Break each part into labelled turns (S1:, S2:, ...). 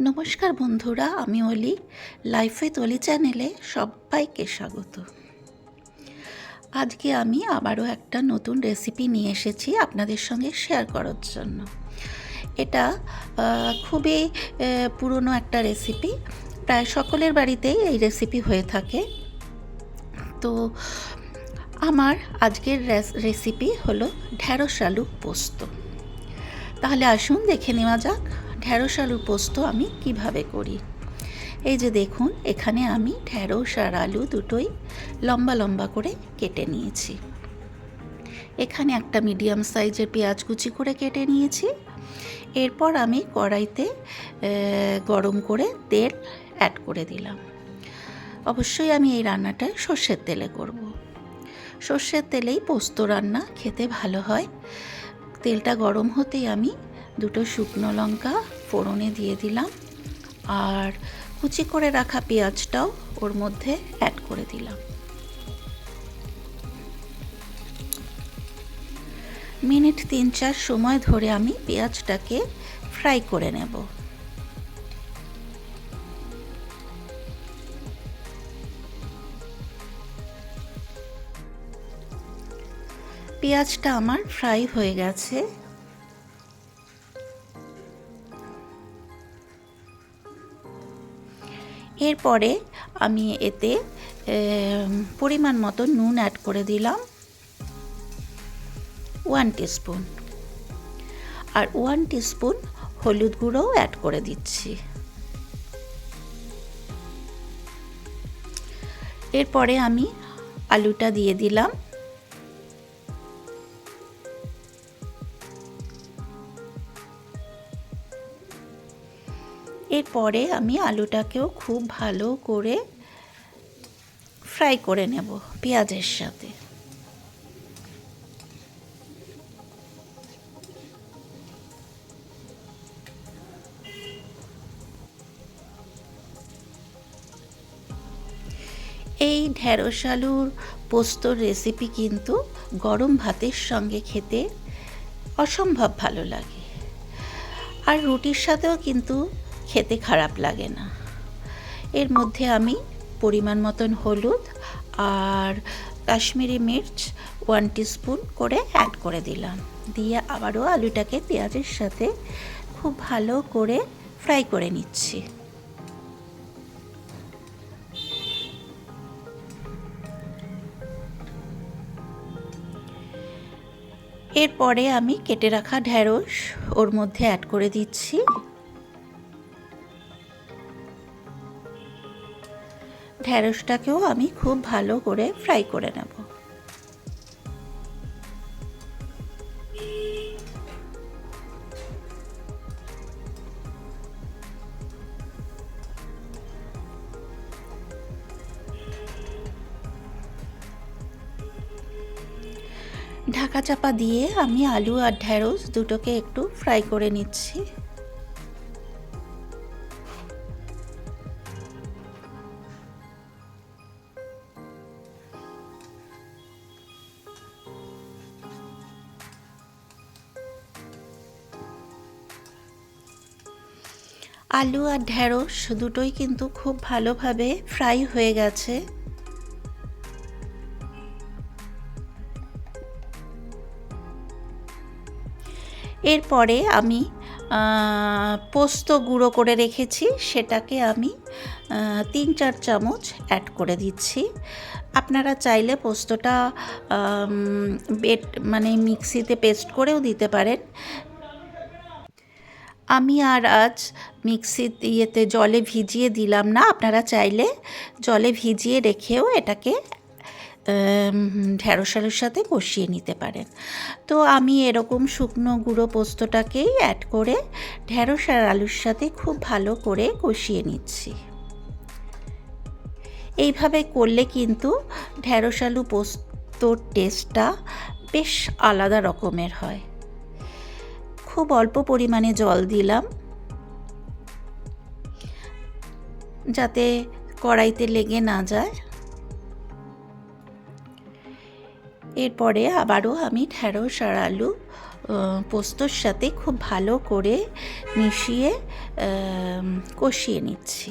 S1: নমস্কার বন্ধুরা, আমি অলি। লাইফ উইথ অলি চ্যানেলে সবাইকে স্বাগত। আজকে আমি আবারও একটা নতুন রেসিপি নিয়ে এসেছি আপনাদের সঙ্গে শেয়ার করার জন্য। এটা খুবই পুরনো একটা রেসিপি প্রায় সকলের বাড়িতেই এই রেসিপি হয়ে থাকে। তো, আমার আজকের রেসিপি হলো ঢ্যাঁড়স আলু পোস্ত। তাহলে আসুন দেখে নেওয়া যাক। ঢ্যাঁড়স আলু পোস্ত আমি কীভাবে করি? এই যে দেখুন, এখানে আমি ঢ্যাঁড়স আর আলু দুটোই লম্বা লম্বা করে কেটে নিয়েছি। এখানে একটা মিডিয়াম সাইজের পেঁয়াজ কুচি করে কেটে নিয়েছি। এরপর আমি কড়াইতে গরম করে তেল অ্যাড করে দিলাম। অবশ্যই আমি এই রান্নাটা সর্ষের তেলে করব। সর্ষের তেলেই পোস্ত রান্না খেতে ভালো হয়। তেলটা গরম হতেই আমি দুটো শুকনো লঙ্কা ফোড়নে দিয়ে দিলাম আর কুচি করে রাখা পেঁয়াজটাও ওর মধ্যে অ্যাড করে দিলাম। মিনিট তিন চার সময় ধরে আমি পেঁয়াজটাকে ফ্রাই করে নেব। পেঁয়াজটা আমার ফ্রাই হয়ে গেছে। এরপরে আমি এতে পরিমাণ মতো নুন অ্যাড করে দিলাম। ওয়ান টিস্পুন আর ওয়ান টিস্পুন হলুদ গুঁড়োও অ্যাড করে দিচ্ছি। এরপরে আমি আলুটা দিয়ে দিলাম। এরপরে আমি আলুটাকেও খুব ভালো করে ফ্রাই করে নেব পেঁয়াজের সাথে। এই ঢেঁড়স আলুর পোস্তর রেসিপি কিন্তু গরম ভাতের সঙ্গে খেতে অসম্ভব ভালো লাগে। আর রুটির সাথেও কিন্তু খেতে খারাপ লাগে না। এর মধ্যে আমি পরিমাণ মতন হলুদ আর কাশ্মীরি মির্চ ওয়ান স্পুন করে অ্যাড করে দিলাম। দিয়ে আবারও আলুটাকে পেঁয়াজের সাথে খুব ভালো করে ফ্রাই করে নিচ্ছি। এরপরে আমি কেটে রাখা ঢ্যাঁড়স ওর মধ্যে অ্যাড করে দিচ্ছি। ঢ্যাঁড়সটাকেও আমি খুব ভালো করে ফ্রাই করে নেব। ঢাকা চাপা দিয়ে আমি আলু আর ঢ্যাঁড়স দুটোকে একটু ফ্রাই করে নিচ্ছি। আলু আর ঢ্যাঁড়স দুটোই কিন্তু খুব ভালোভাবে ফ্রাই হয়ে গেছে। এরপরে আমি পোস্ত গুঁড়ো করে রেখেছি, সেটাকে আমি তিন চার চামচ অ্যাড করে দিচ্ছি। আপনারা চাইলে পোস্তটা বেট মানে মিক্সিতে পেস্ট করেও দিতে পারেন। আমি আর আজ মিক্সি ইয়েতে জলে ভিজিয়ে দিলাম না, আপনারা চাইলে জলে ভিজিয়ে রেখেও এটাকে ঢ্যাঁড়স আলুর সাথে কষিয়ে নিতে পারেন। তো আমি এরকম শুকনো গুঁড়ো পোস্তটাকেই অ্যাড করে ঢ্যাঁড়স আর আলুর সাথে খুব ভালো করে কষিয়ে নিচ্ছি। এইভাবে করলে কিন্তু ঢ্যাঁড়স আলু পোস্তর টেস্টটা বেশ আলাদা রকমের হয়। খুব অল্প পরিমাণে জল দিলাম। যাতে কড়াইতে লেগে না যায়। এরপরে আবারও আমি ঢ্যাঁড়স আর আলু পোস্তর সাথে খুব ভালো করে মিশিয়ে কষিয়ে নিচ্ছি।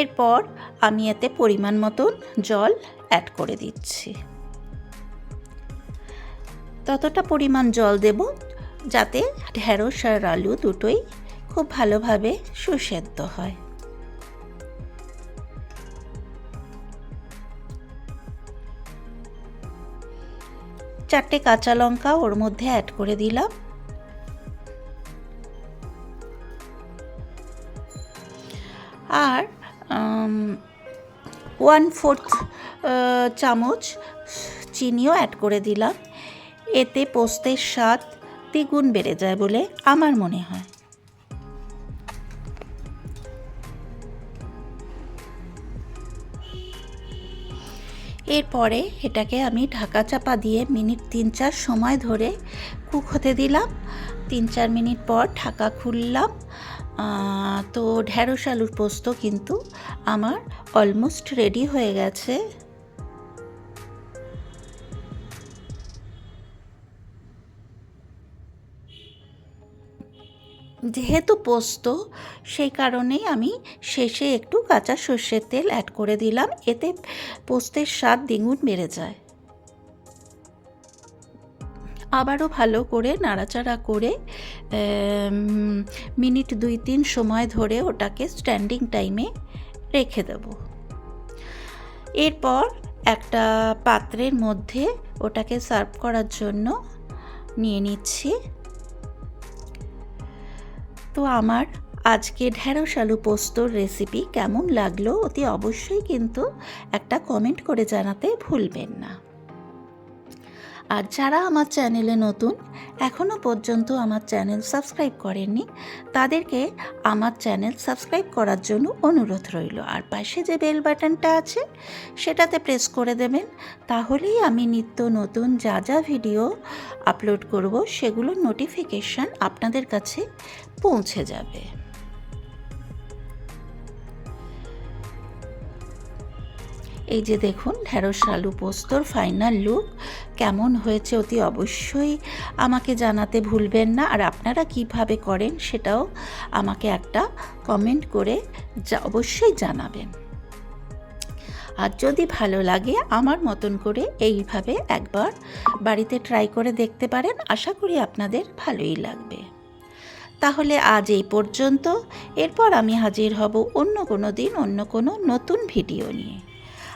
S1: এরপর আমি এতে পরিমাণ মতন জল অ্যাড করে দিচ্ছি। ততটা পরিমাণ জল দেব যাতে ঢ্যাঁড়স আর আলু দুটোই খুব ভালোভাবে সুসেদ্ধ হয়। চারটে কাঁচা লঙ্কা ওর মধ্যে অ্যাড করে দিলাম। আর ওয়ান ফোর্থ চামচ চিনিও অ্যাড করে দিলাম। এতে পোস্তের স্বাদ দ্বিগুণ বেড়ে যায় বলে আমার মনে হয়। এরপরে এটাকে আমি ঢাকা চাপা দিয়ে মিনিট তিন চার সময় ধরে কুক হতে দিলাম। তিন চার মিনিট পর ঢাকা খুললাম। তো ঢ্যাঁড়স আলুর পোস্ত কিন্তু আমার অলমোস্ট রেডি হয়ে গেছে। যেহেতু পোস্ত, সেই কারণেই আমি শেষে একটু কাঁচা সর্ষের তেল অ্যাড করে দিলাম, এতে পোস্তের স্বাদ দ্বিগুণ বেড়ে যায়। আবারও ভালো করে নাড়াচাড়া করে মিনিট দুই তিন সময় ধরে ওটাকে স্ট্যান্ডিং টাইমে রেখে দেব। এরপর একটা পাত্রের মধ্যে ওটাকে সার্ভ করার জন্য নিয়ে নিচ্ছি। তো আমার আজকে ঢ্যাঁড়স আলু পোস্তর রেসিপি কেমন লাগল অতি অবশ্যই কিন্তু একটা কমেন্ট করে জানাতে ভুলবেন না। আর যারা আমার চ্যানেলে নতুন এখনও পর্যন্ত আমার চ্যানেল সাবস্ক্রাইব করেননি, তাদেরকে আমার চ্যানেল সাবস্ক্রাইব করার জন্য অনুরোধ রইল। আর পাশে যে বেল বাটনটা আছে, সেটাতে প্রেস করে দেবেন, তাহলেই আমি নিত্য নতুন যা যা ভিডিও আপলোড করব, সেগুলোর নোটিফিকেশান আপনাদের কাছে পৌঁছে যাবে। এই যে দেখুন, ঢেঁড়স আলু পোস্তর ফাইনাল লুক কেমন হয়েছে অতি অবশ্যই আমাকে জানাতে ভুলবেন না। আর আপনারা কীভাবে করেন সেটাও আমাকে একটা কমেন্ট করে অবশ্যই জানাবেন। আর যদি ভালো লাগে আমার মতন করে এইভাবে একবার বাড়িতে ট্রাই করে দেখতে পারেন, আশা করি আপনাদের ভালোই লাগবে। তাহলে আজ এই পর্যন্ত। এরপর আমি হাজির হব অন্য কোনো দিন, অন্য কোনো নতুন ভিডিও নিয়ে।